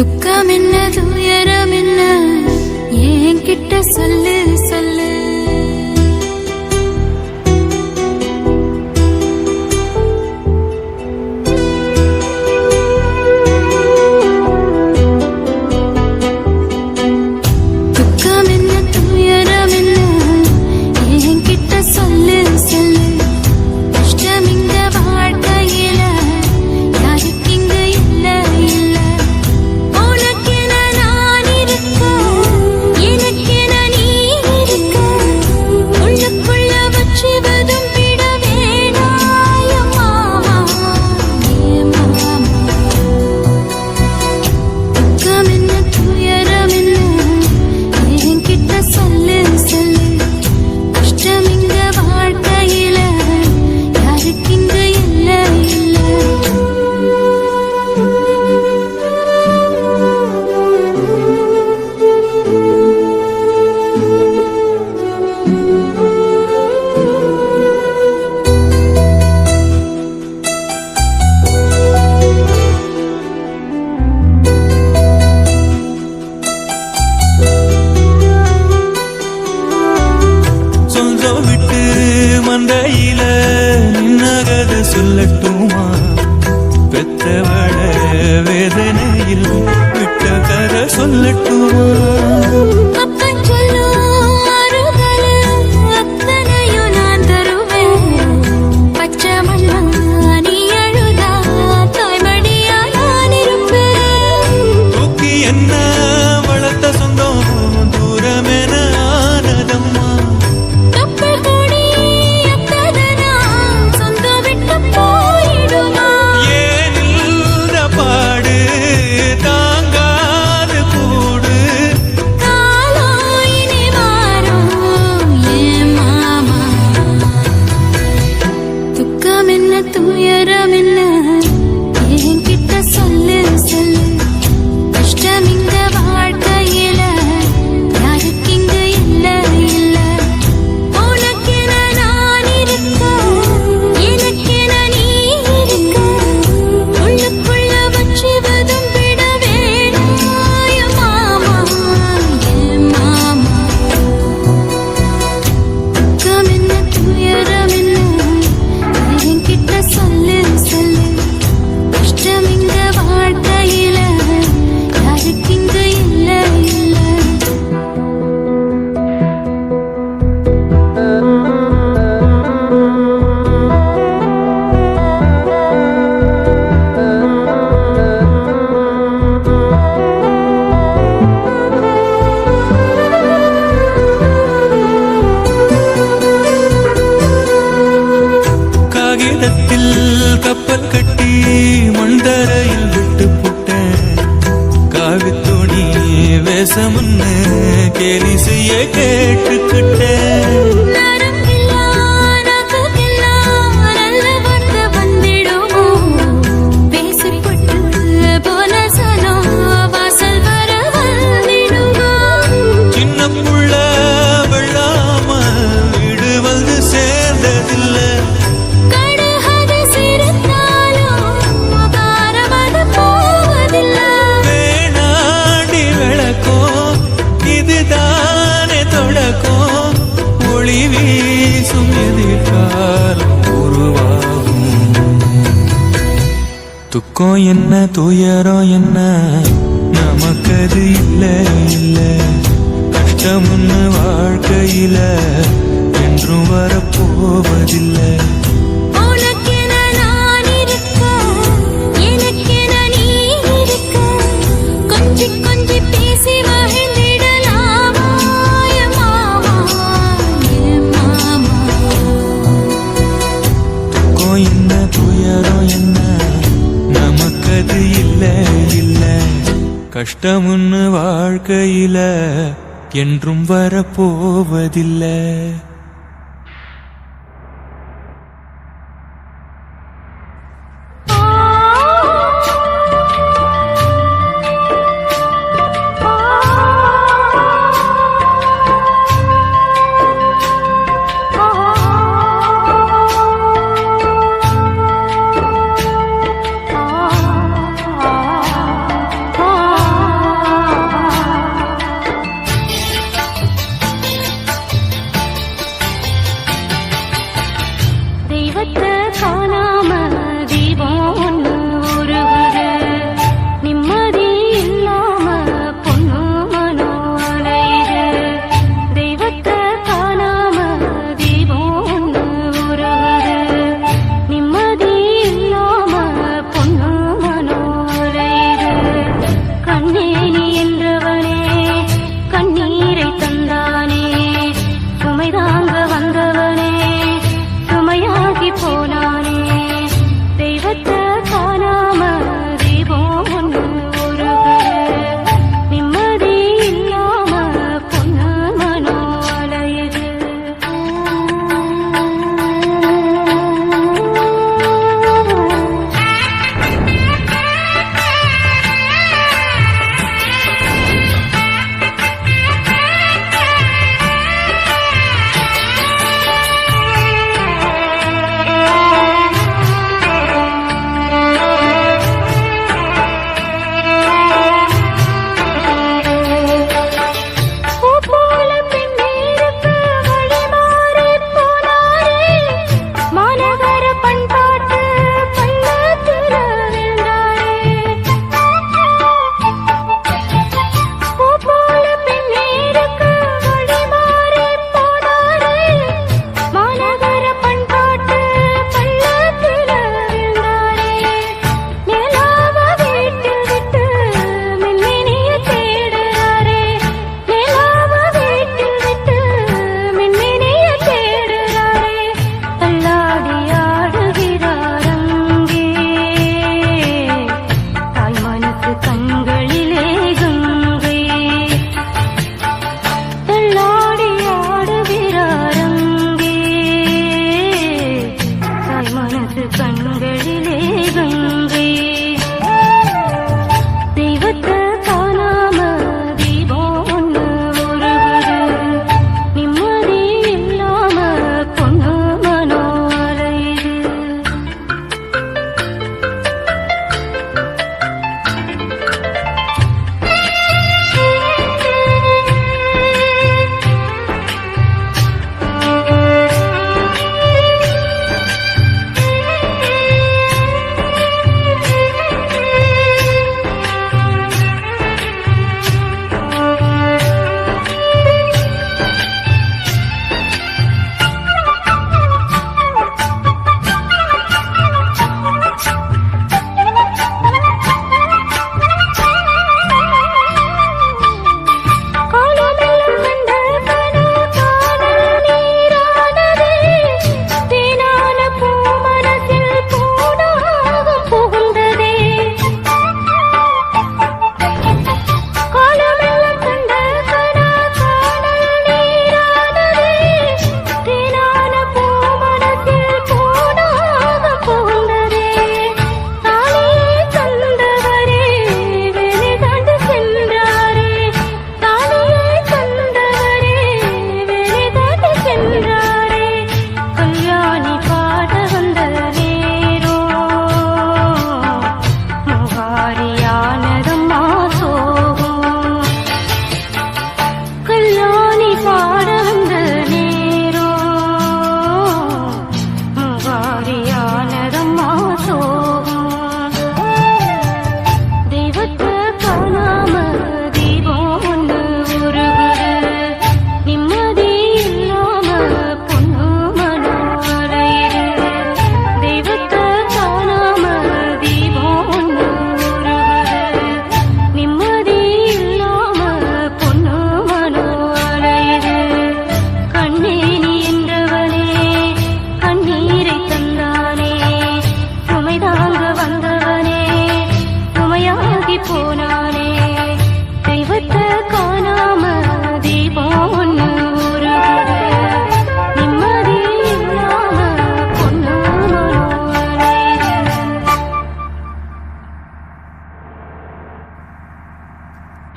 துக்கம் என்ன துயரம் என்ன ஏன் கிட்ட சொல்லு. உன்னகத சொல்லட்டுமா? பெத்தவட வேதனையில் விட்ட கதை சொல்லட்டுமா? வேஷம்னு கேலிசைய கேட்டுக்கிட்டேன். துக்கம் என்ன? துயரம் என்ன? நமக்கது இல்ல இல்ல. கஷ்டம்னு வாழ்க்கையில என்றும் வரப்போவதில்லை. கஷ்டமுன்னு வாழ்க்கையில என்றும் வரப்போவதில்லை. தெய்வத்தை காணாம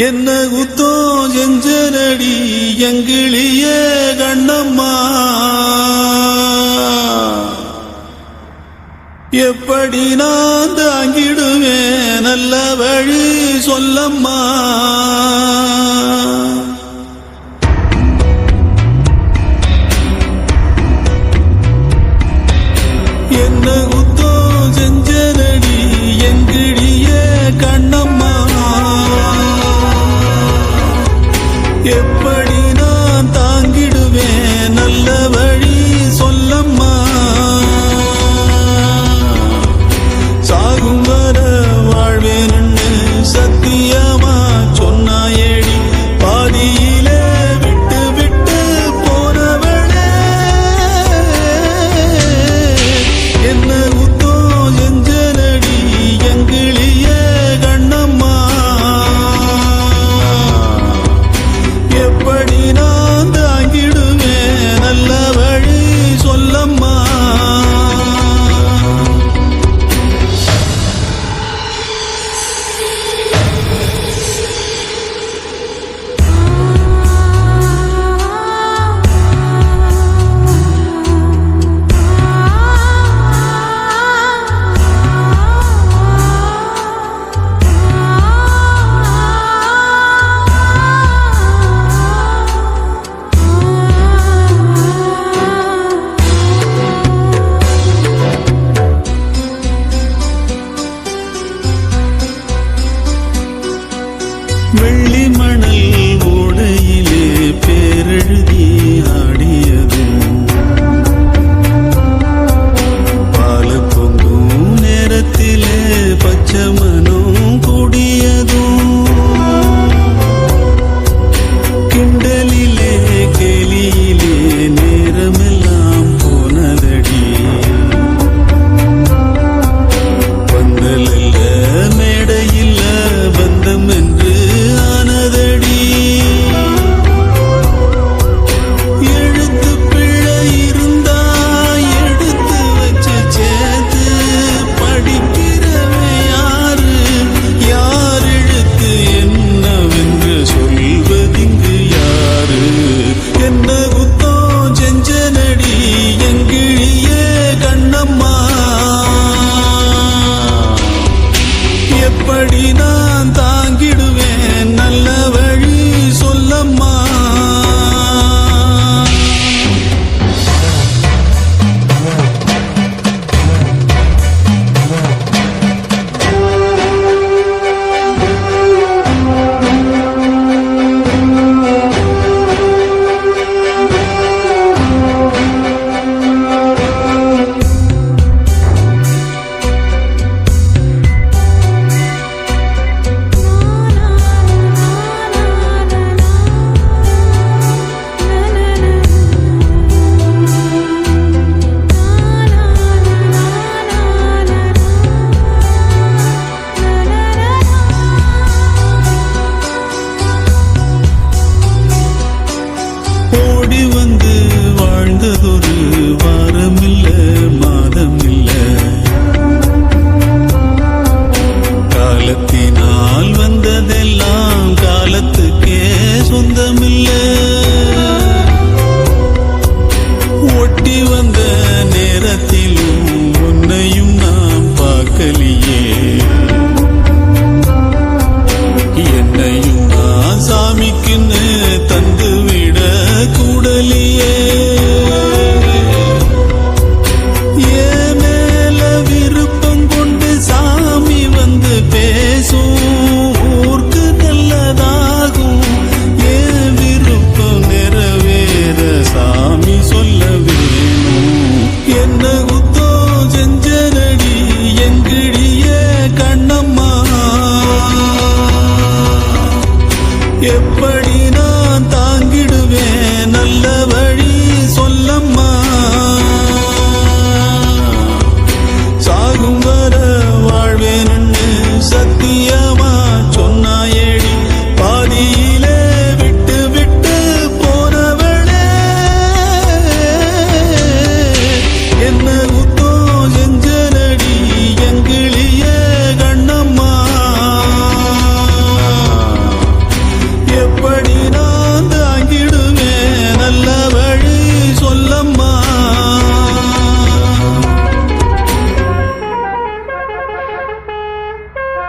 என்ன குத்தோ செஞ்சனடி எங்கிளிய கண்ணம்மா? எப்படி நான் தாங்கிடுவேன் நல்ல வழி சொல்லம்மா? எப்படி நான் தாங்கிடுவேன்? நல்ல வழி சொல்லம்மா.